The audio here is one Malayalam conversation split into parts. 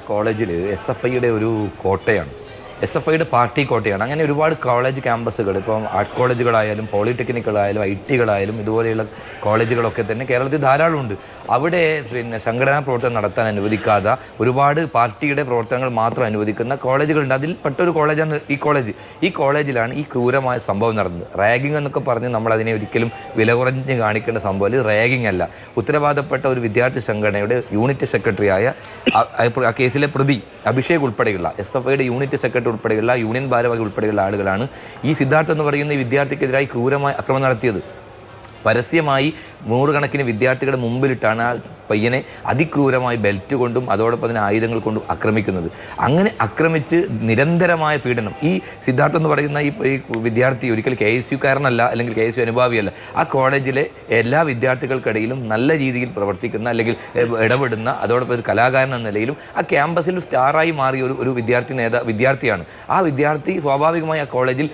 കോളേജിൽ എസ് എഫ് ഐയുടെ ഒരു കോട്ടയാണ്. എസ് എഫ് ഐയുടെ പാർട്ടി കോട്ടയാണ്. അങ്ങനെ ഒരുപാട് കോളേജ് ക്യാമ്പസുകൾ ഇപ്പം ആർട്സ് കോളേജുകളായാലും പോളിടെക്നിക്കുകളായാലും ഐ ടികളായാലും ഇതുപോലെയുള്ള കോളേജുകളൊക്കെ തന്നെ കേരളത്തിൽ ധാരാളമുണ്ട് അവിടെ പിന്നെ സംഘടനാ പ്രവർത്തനം നടത്താൻ അനുവദിക്കാതെ ഒരുപാട് പാർട്ടിയുടെ പ്രവർത്തനങ്ങൾ മാത്രം അനുവദിക്കുന്ന കോളേജുകളുണ്ട് അതിൽ പെട്ടൊരു കോളേജാണ് ഈ കോളേജ് ഈ കോളേജിലാണ് ഈ ക്രൂരമായ സംഭവം നടന്നത്. റാഗിംഗ് എന്നൊക്കെ പറഞ്ഞ് നമ്മൾ അതിനെ ഒരിക്കലും വില കുറഞ്ഞ് കാണിക്കേണ്ട സംഭവം. ഇത് റാഗിംഗ് അല്ല. ഉത്തരവാദപ്പെട്ട ഒരു വിദ്യാർത്ഥി സംഘടനയുടെ യൂണിറ്റ് സെക്രട്ടറിയായ ആ കേസിലെ പ്രതി അഭിഷേക് ഉൾപ്പെടെയുള്ള എസ് എഫ് ഐയുടെ യൂണിറ്റ് സെക്രട്ടറി ഉൾപ്പെടെയുള്ള യൂണിയൻ ഭാരവാഹി ഉൾപ്പെടെയുള്ള ആളുകളാണ് ഈ സിദ്ധാർത്ഥ് എന്ന് പറയുന്ന ഈ വിദ്യാർത്ഥിക്കെതിരായി ക്രൂരമായ അക്രമം നടത്തിയത്. പരസ്യമായി നൂറുകണക്കിന് വിദ്യാർത്ഥികളുടെ മുമ്പിലിട്ടാണ് ആ പയ്യനെ അതിക്രൂരമായി ബെൽറ്റ് കൊണ്ടും അതോടൊപ്പം തന്നെ ആയുധങ്ങൾ കൊണ്ടും ആക്രമിക്കുന്നത്. അങ്ങനെ ആക്രമിച്ച് നിരന്തരമായ പീഡനം. ഈ സിദ്ധാർത്ഥം എന്ന് പറയുന്ന ഈ വിദ്യാർത്ഥി ഒരിക്കൽ കെ എസ് യുക്കാരനല്ല അല്ലെങ്കിൽ കെ എസ് യു അനുഭാവിയല്ല. ആ കോളേജിലെ എല്ലാ വിദ്യാർത്ഥികൾക്കിടയിലും നല്ല രീതിയിൽ പ്രവർത്തിക്കുന്ന അല്ലെങ്കിൽ ഇടപെടുന്ന അതോടൊപ്പം ഒരു കലാകാരൻ എന്ന നിലയിലും ആ ക്യാമ്പസിൽ സ്റ്റാറായി മാറിയ ഒരു ഒരു വിദ്യാർത്ഥി നേതാ വിദ്യാർത്ഥിയാണ്. ആ വിദ്യാർത്ഥി സ്വാഭാവികമായി ആ കോളേജിൽ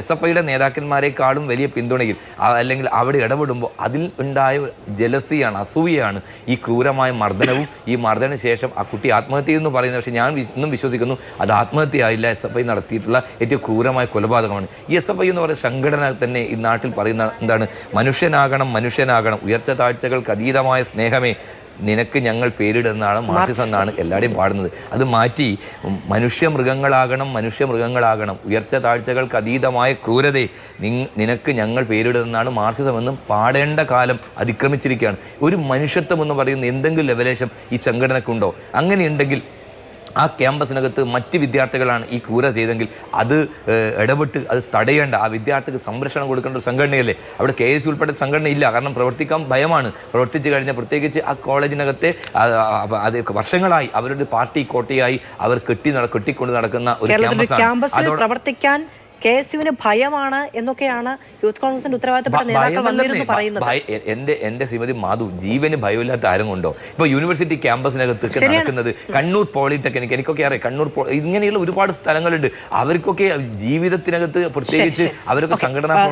എസ് എഫ് ഐയുടെ നേതാക്കന്മാരെക്കാളും വലിയ പിന്തുണയിൽ അല്ലെങ്കിൽ അവിടെ ഇടപെടുമ്പോൾ അതിൽ ഉണ്ടായ ജലസിയാണ് അസൂയയാണ് ഈ ക്രൂരമായ മർദ്ദനവും ഈ മർദ്ദന ശേഷം ആ കുട്ടി ആത്മഹത്യ എന്ന് പറയുന്നത് പക്ഷേ ഞാൻ ഇന്നും വിശ്വസിക്കുന്നു അത് ആത്മഹത്യയായില്ല. എസ് എഫ് ഐ നടത്തിയിട്ടുള്ള ഏറ്റവും ക്രൂരമായ കൊലപാതകമാണ്. ഈ എസ് എഫ് ഐ എന്ന് പറയുന്ന സംഘടന തന്നെ ഈ നാട്ടിൽ പറയുന്ന എന്താണ്? മനുഷ്യനാകണം മനുഷ്യനാകണം. ഉയർച്ച താഴ്ചകൾക്ക് അതീതമായ സ്നേഹമേ നിനക്ക് ഞങ്ങൾ പേരിടുന്നതാണ് മാർസിസം എന്നാണ് എല്ലാവരെയും പാടുന്നത്. അത് മാറ്റി മനുഷ്യ മൃഗങ്ങളാകണം മനുഷ്യ മൃഗങ്ങളാകണം ഉയർച്ച താഴ്ചകൾക്ക് അതീതമായ ക്രൂരതയെ നിനക്ക് ഞങ്ങൾ പേരിടുന്നതാണ് മാർസിസം എന്നും പാടേണ്ട കാലം അതിക്രമിച്ചിരിക്കുകയാണ്. ഒരു മനുഷ്യത്വം എന്ന് പറയുന്ന എന്തെങ്കിലും ലെവലേശം ഈ സംഘടനക്കുണ്ടോ? അങ്ങനെയുണ്ടെങ്കിൽ ആ ക്യാമ്പസിനകത്ത് മറ്റ് വിദ്യാർത്ഥികളാണ് ഈ ക്രൂര ചെയ്തെങ്കിൽ അത് ഇടപെട്ട് അത് തടയേണ്ട. ആ വിദ്യാർത്ഥിക്ക് സംരക്ഷണം കൊടുക്കേണ്ട ഒരു സംഘടനയല്ലേ? അവിടെ കെ എസ് ഉൾപ്പെടെ സംഘടന ഇല്ല കാരണം പ്രവർത്തിക്കാൻ ഭയമാണ്. പ്രവർത്തിച്ച് കഴിഞ്ഞാൽ പ്രത്യേകിച്ച് ആ കോളേജിനകത്തെ അത് വർഷങ്ങളായി അവരുടെ പാർട്ടി കോട്ടയായി അവർ കെട്ടി കെട്ടിക്കൊണ്ട് നടക്കുന്ന ഒരു ക്യാമ്പസ് ക്യാമ്പസാണ്. അതോടെ പ്രവർത്തിക്കാൻ കെ എസ് യുവിന് ഭയമാണ് എന്നൊക്കെയാണ് യൂത്ത് കോൺഗ്രസിന്റെ ഉത്തരവാദിത്തപ്പെട്ട നേതാക്കൾ. വന്നിരുന്നു പറയുന്നത്. എന്റെ എന്റെ ശ്രീമതി മാധു ജീവന് ഭയമില്ലാത്ത ആരും കൊണ്ടോ? ഇപ്പൊ യൂണിവേഴ്സിറ്റി ക്യാമ്പസിനകത്ത് നടക്കുന്നത് കണ്ണൂർ പോളിടെക്നിക് എനിക്കൊക്കെ അറിയാം കണ്ണൂർ ഇങ്ങനെയുള്ള ഒരുപാട് സ്ഥലങ്ങളുണ്ട്. അവർക്കൊക്കെ ജീവിതത്തിനകത്ത് പ്രത്യേകിച്ച് അവരൊക്കെ സംഘടനാ